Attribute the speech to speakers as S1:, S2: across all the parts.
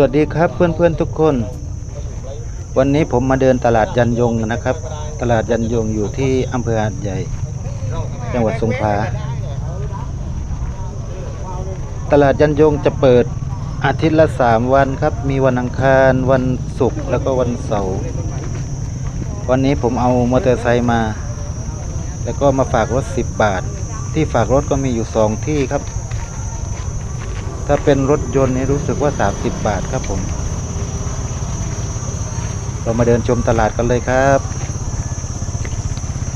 S1: วัสดีครับเพื่อนๆทุกคน วันนี้ผมมาเดินตลาดยันยงนะครับ ตลาดยันยงอยู่ที่อำเภอหาดใหญ่ จังหวัดสงขลาตลาดยันยงจะเปิดอาทิตย์ละสามวันครับ มีวันอังคารวันศุกร์แล้วก็วันเสาร์วันนี้ผมเอามอเตอร์ไซค์มา แล้วก็มาฝากรถ 10 บาท ที่ฝากรถก็มีอยู่สองที่ครับ ถ้าเป็นรถยนต์นี่รู้สึกว่า 30 บาทครับผม เรามาเดินชมตลาดกันเลยครับ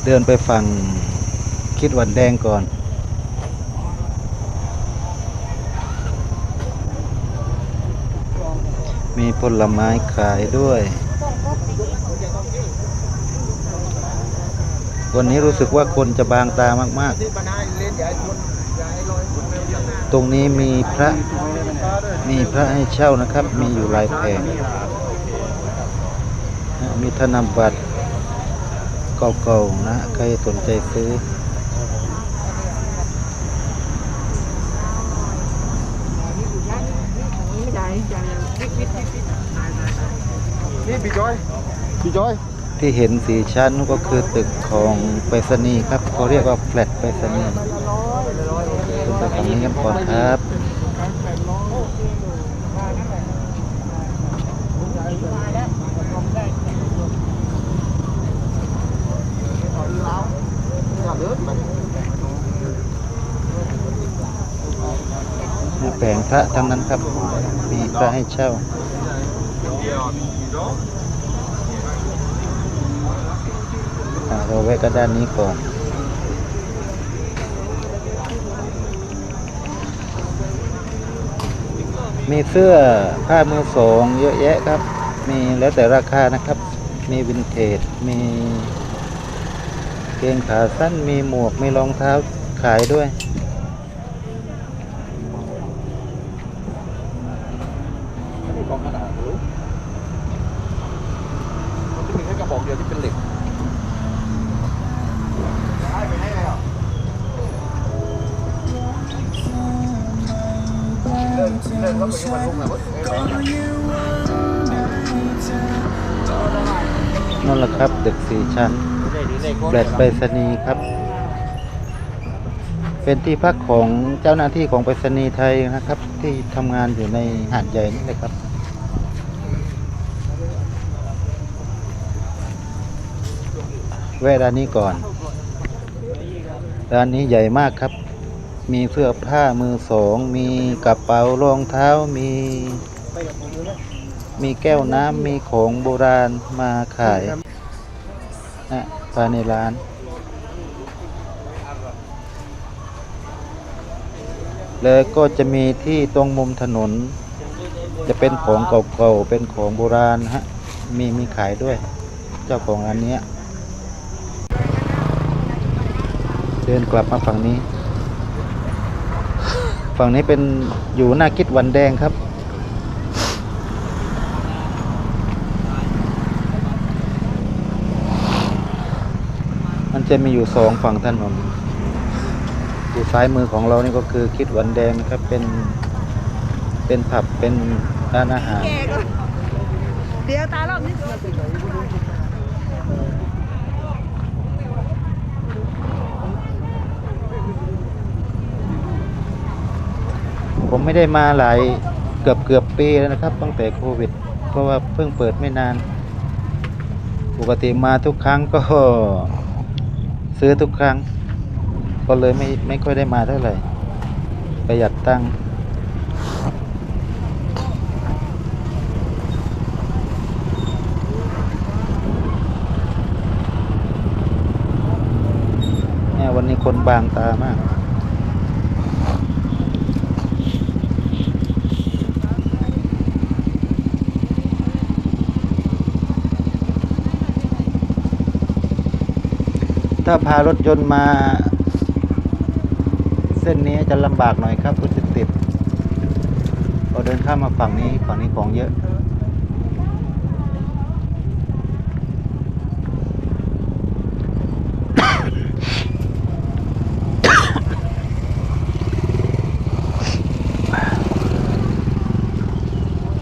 S1: เดินไปฝั่งคิดวันแดงก่อน มีผลไม้ขายด้วยวันนี้รู้สึกว่าคนจะบางตามากๆ ตรงนี้มีพระมีพระให้เช่านะครับ มีอยู่หลายแผงนะมีธนบัตรเก่าๆนะใครสนใจซื้อ
S2: นี่พี่จอยพี่จอย
S1: ที่เห็นสีชั้นก็คือตึกของไปรษณีย์ครับเขาเรียกว่าแฟลตไปรษณีย์ ขึ้นไปฝั่งนี้กันก่อนครับแผงพระทั้งนั้นครับ มีพระให้เช่าอ่าเราแวะกันด้านนี้ก่อน มีเสื้อผ้ามือสองเยอะแยะครับ มีแล้วแต่ราคานะครับ มีวินเทจ มีเกงขาสั้น มีหมวก มีรองเท้าขายด้วย ชั้นแฟลตไปรษณีย์ครับ เป็นที่พักของเจ้าหน้าที่ของไปรษณีย์ไทยนะครับ ที่ทำงานอยู่ในหาดใหญ่นี่เลยครับแวะร้านนี้ก่อนร้านนี้ใหญ่มากครับ มีเสื้อผ้ามือสอง มีกระเป๋ารองเท้ามี มีแก้วน้ำมีของโบราณมาขาย นะภายในร้าน แล้วก็จะมีที่ตรงมุมถนน จะเป็นของเก่าๆเป็นของโบราณฮะมีมีขายด้วย เจ้าของร้านเนี้ยเดินกลับมาฝั่งนี้ ฝั่งนี้เป็นอยู่หน้าคิดวันแดงครับ จะมีอยู่สองฝั่งถนนอยู่ซ้ายมือของเรานี่ก็คือคิดวันแดงนะครับเป็นเป็นผับเป็นร้านอาหาร
S3: เดี๋ยวตาลอบนี้
S1: ผมไม่ได้มาหลายเกือบเกือบปีแล้วนะครับ ตั้งแต่โควิด เพราะว่าเพิ่งเปิดไม่นาน ปกติมาทุกครั้งก็ ซื้อทุกครั้ง ก็เลยไม่ไม่ค่อยได้มาเท่าไหร่ ประหยัดตังค์เนี่ยวันนี้คนบางตามาก ถ้าพารถยนต์มา เส้นนี้จะลำบากหน่อยครับรถจะติดเราเดินข้ามมาฝั่งนี้ฝั่งนี้ของเยอะ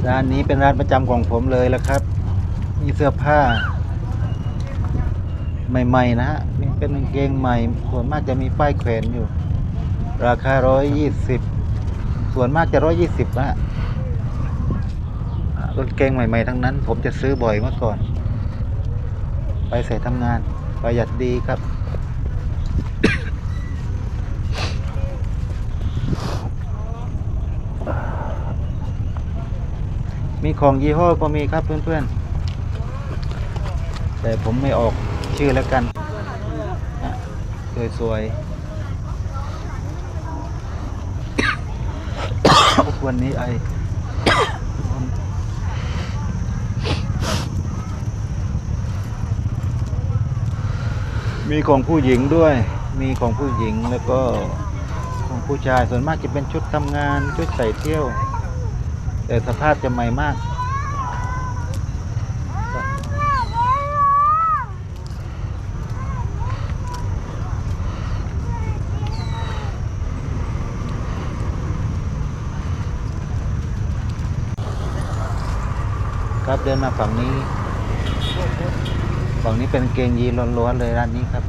S1: ร้านนี้เป็นร้านประจำของผมเลยแล้วครับ มีเสื้อผ้า ใหม่ ๆ นะฮะ เป็นกางเกงใหม่ส่วนมากจะมีป้ายแขวนอยู่ ราคาร้อยยี่สิบส่วนมากจะร้อยยี่สิบนะฮะอ่ากางเกงใหม่ ๆ ทั้งนั้น ผมจะซื้อบ่อยเมื่อก่อน ไปใส่ทำงาน ประหยัดดีครับ มีของยี่ห้อก็มีครับเพื่อนๆ แต่ผมไม่ออกชื่อแล้วกัน สวยๆ วันนี้ไอมีของผู้หญิงด้วย มีของผู้หญิงแล้วก็ของผู้ชาย ส่วนมากจะเป็นชุดทำงาน ชุดใส่เที่ยว แต่สภาพจะใหม่มาก ครับเดินมาฝั่งนี้ ฝั่งนี้เป็นเกงยีนล้วนๆเลยร้านนี้ครับ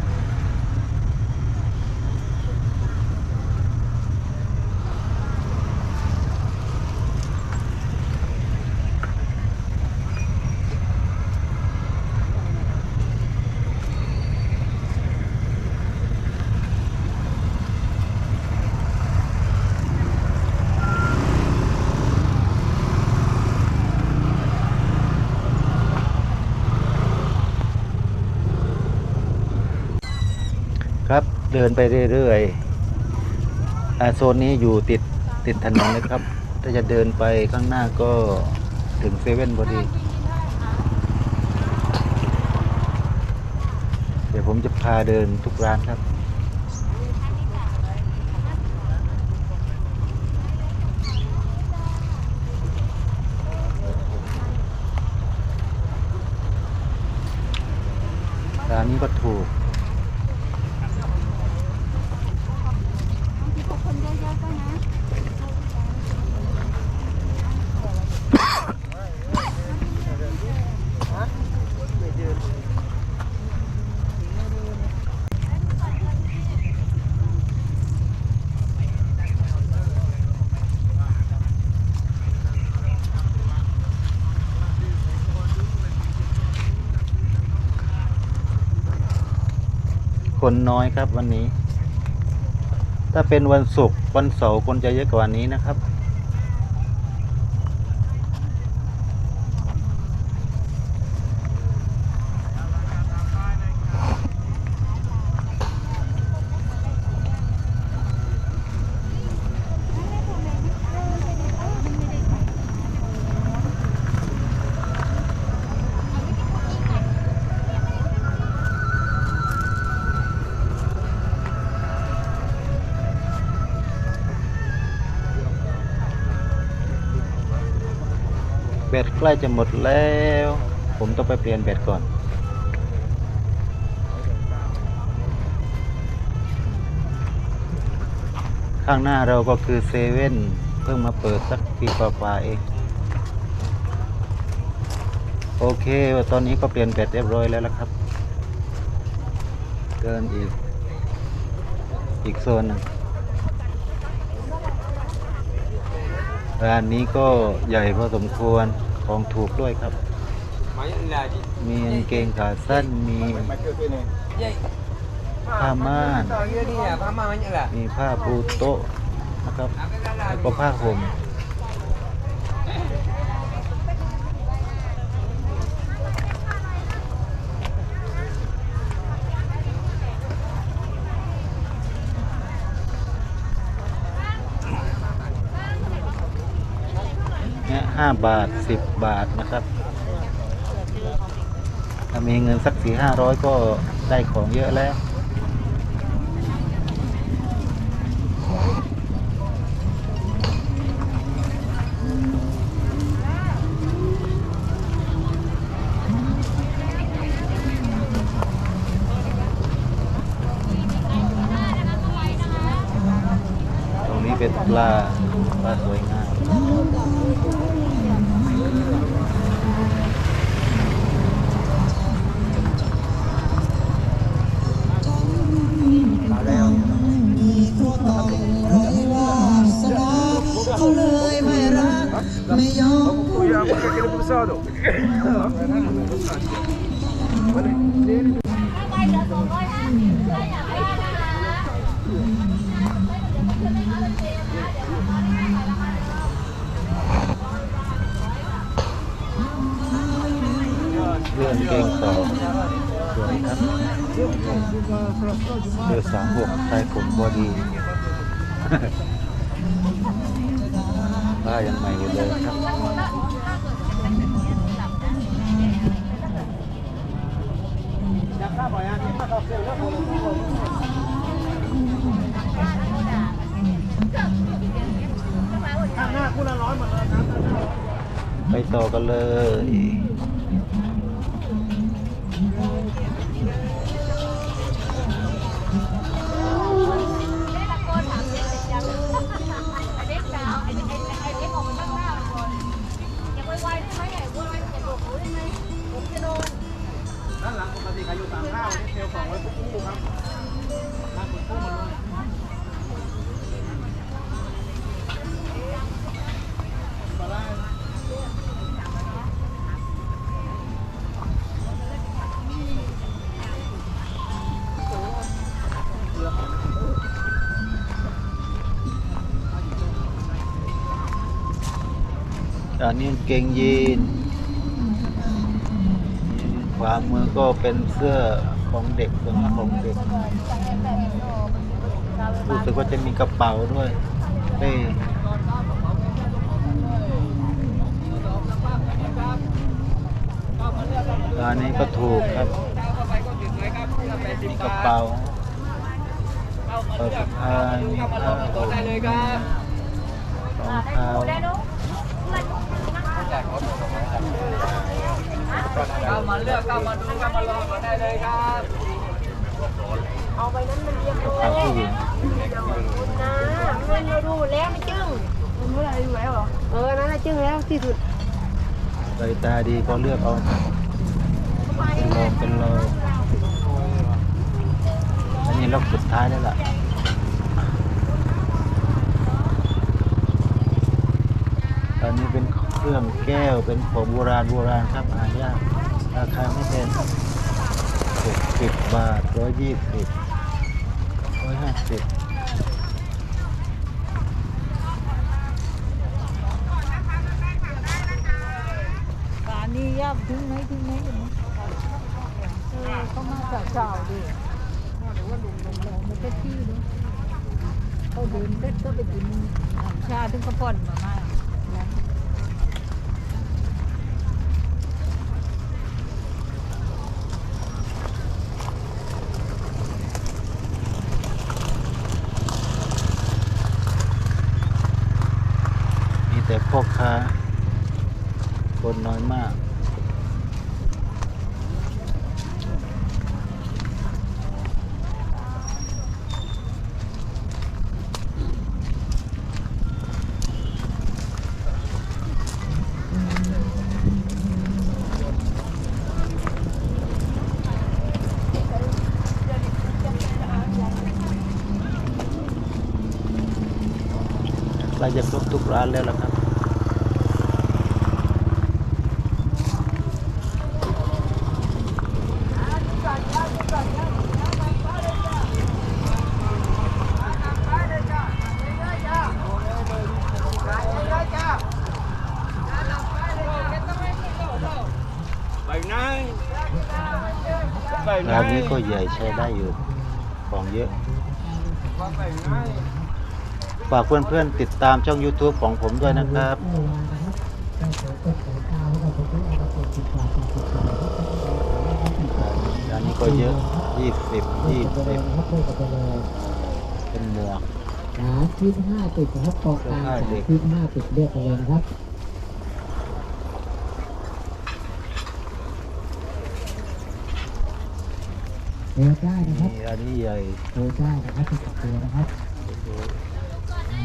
S1: เดินไปเรื่อยๆโซนนี้อยู่ติดติดถนนเลยครับ ถ้าจะเดินไปข้างหน้าก็ถึงเซเว่นพอดี เดี๋ยวผมจะพาเดินทุกร้านครับร้านนี้ก็ถูก
S4: คนเยอะๆก็นะ
S1: คนน้อยครับวันนี้ ถ้าเป็นวันศุกร์วันเสาร์คนจะเยอะกว่านี้นะครับ แบตใกล้จะหมดแล้ว ผมต้องไปเปลี่ยนแบตก่อน ข้างหน้าเราก็คือเซเว่นเพิ่งมาเปิดสักปีกว่าๆเอง โอเค ตอนนี้ก็เปลี่ยนแบตเรียบร้อยแล้วละครับ เดินอีก อีกโซนหนึ่งร้านนี้ก็ใหญ่พอสมควร ของถูกด้วยครับ มีกางเกงขาสั้นมีผ้าม่านมีผ้าปูโต๊ะนะครับแล้วก็ผ้าห่ม เนี่ยห้าบาทสิบบาทนะครับถ้ามีเงินสักสี่ห้าร้อยก็ได้ของเยอะแล้วตรงนี้เป็นปลาปลาสวยงาม
S2: aquele professor.
S1: เลื่อนเกงต่อสวยครับเดือสามหกใส่ผมบอดีป้ายังใหม่อยู่เลยครับ ไปต่อกันเลย
S2: ข้าวนี่เทลสองไว้ปุ๊บปุ๊บครับนั่งปุ๊บปุ๊บมาเลยปลาร้า
S1: อันนี้กางเกงยีนข วามือก็เป็นเสื้อของเด็กส่วนมากของเด็ก รู้สึกว่าจะมีกระเป๋าด้วยเป้ร้านนี้ก็ถูกครับ มีกระเป๋าเปิดสะพายมีผ้าห่มรองเท้า
S2: เข้ามาเลือกเข้ามาดูเข้ามาลองกันได้เลยครับ
S1: ทางผู้หญิง
S4: นะเงินเราดูแล้วไม่จึ้ง
S3: มันเมื่อไรอยู่แล้วเหรอ
S4: เออนั่นแหละจึ้งแล้วที่สุด
S1: ใบตาดีก็เลือกเอาเป็นโลเป็นโลอันนี้รอบสุดท้ายแล้วล่ะอันนี้เป็นเครื่องแก้วเป็นของโบราณโบราณครับหายาก ราคาไม่แพงหกสิบบาทร้อยยี่สิบร้อยห้าสิบ
S3: ป่านนี้ย่าถึงไหนถึงไหนอยู่นะเออเขามาจากเช้าดิหรือว่าลุงลงลงไปแค่ที่เนึงเขาเดินเป็ดก็ไปกินหารชาถึงกระป่อนมามากนะ
S1: มี แต่พ่อค้า คนน้อยมาก เราจะครบทุกร้านแล้วล่ะครับ
S2: ใบนายใบ
S1: ร้านา
S2: น ย
S1: นี้ ก็ใหญ่ใช้ได้อยู่ ของเยอะ
S2: ใบนาย
S1: ฝากเพื่อนๆติดตามช่อง YouTube ของผมด้วยนะครับร้านนี้ก็เยอะ20 20เป็นหมวก
S5: สามทิศห้าติดนะครับกองกลางสามทิศห้าติดเรียกกันเลยนะครับ เดินได้นะครับ
S1: นี่อันนี้ใหญ่
S5: เดินได้นะครับติดกับตัวนะครับ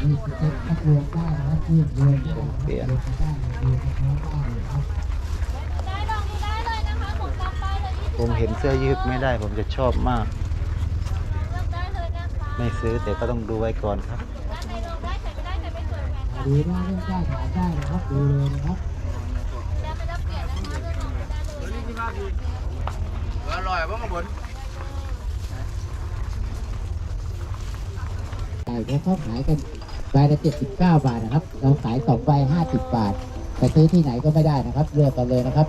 S5: นี่คือเซ็ตพักรวมได้นะครับยืดเดินได้นะครับเดินได้เดินได้นะครับ
S1: ผมเห็นเสื้อยืดไม่ได้ผมจะชอบมาก ไม่ซื้อแต่ก็ต้องดูไว้ก่อนครับ
S5: ดูได้เล่นได้ถ่ายได้นะครับดูเลยนะครับ
S2: อร่อยบ้างครับ ผม
S5: ไก่เนี่ยเขาขายกันใบละ79บาทนะครับ เราขายสองใบ50บาทไปซื้อที่ไหนก็ไม่ได้นะครับ เลือกกันเลยนะครับ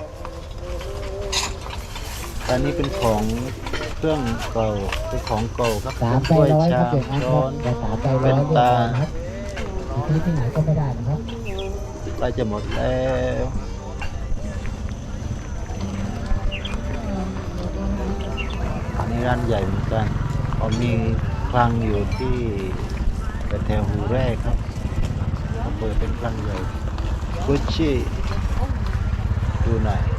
S1: อันนี้เป็นของเครื่องเก่าเป็นของเก่าครับ
S5: สามใบ
S1: ถ้วย
S5: ร้อยค
S1: ชา
S5: รับ
S1: ม
S5: เด็กนะค
S1: ช้
S5: รั
S1: อบน
S5: แต่สามใบร้อยเลือกกันนะครับไปซื้อที่ไหนก็ไม่ได้นะครับ
S1: ใกล้จะหมดแล้วอันนี้ร้านใหญ่เหมือนกันเขามีคลังอยู่ที่ ป็นแถวหูแรกครับเปิดเป็นคลังใหญ่กุชชี่ดูหน่อย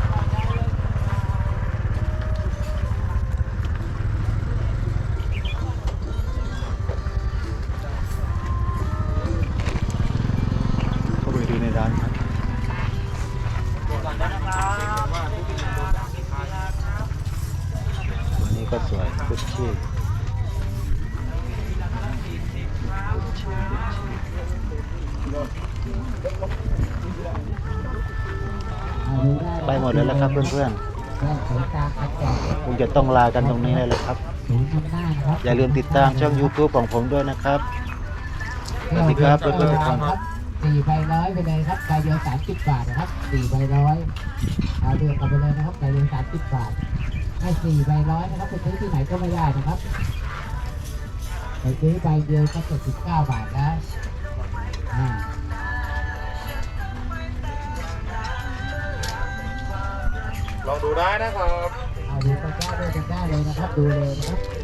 S1: แล้วละครับเพื่อน
S5: แว่นสายตาอันแก่
S1: ๆคงจะต้องลากันตรงนี้เลยละครับ
S5: ศูนย์อำนาจนะครับ
S1: อย่าลืมติดตามช่อง YouTube ของผมด้วยนะครับสวัสดีครับเพื่อนๆทุกคน
S5: ครับสี่ใบร้อยไปเลยครับใบเดียวสามสิบบาทนะครับสี่ใบร้อยเอาเดือนกันไปเลยนะครับใบเดียวสามสิบบาทให้สี่ใบร้อยนะครับไปซื้อที่ไหนก็ไม่ได้นะครับไปซื้อใบเดียวก็เจ็ดสิบเก้าบาทแล้ว
S2: ลองดูได้นะครับ
S5: เอาดูกันได้วยตะกร้เลยนะครับ ดูเลยนะครับ